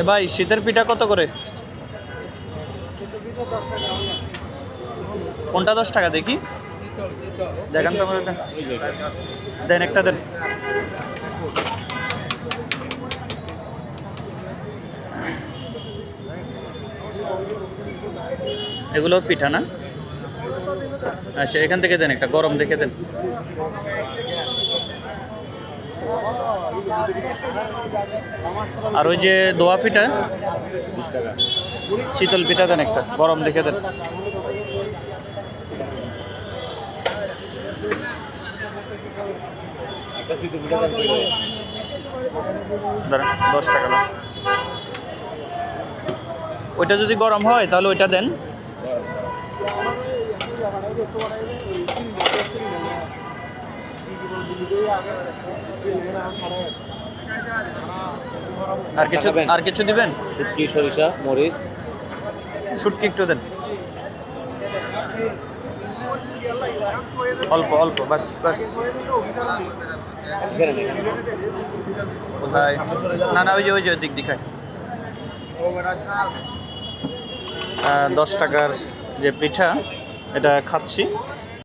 এ ভাই, শীতের পিঠা কত করে? কোনটা দশ টাকা, দেখি? দেখান তো দেন একটা দেন। এগুলো পিঠা না? আচ্ছা এখান থেকে দেন একটা, গরম দেখে দেন। আর ওই যে দোয়া পিঠা শীতল পিঠা দেন একটা, গরম দেখে দেন দশ টাকা দাও। ওইটা যদি গরম হয়, তাহলে ওইটা দেন আর কিছু? আর কিছু দিবেন? শুটকি সরিষা মরিচ। শুটকি একটু দেন। অল্প অল্প বাস বাস। কোথায়? না না ওই যে ওই যে দিক দিখায়। দশ টাকার যে পিঠা এটা খাচ্ছি।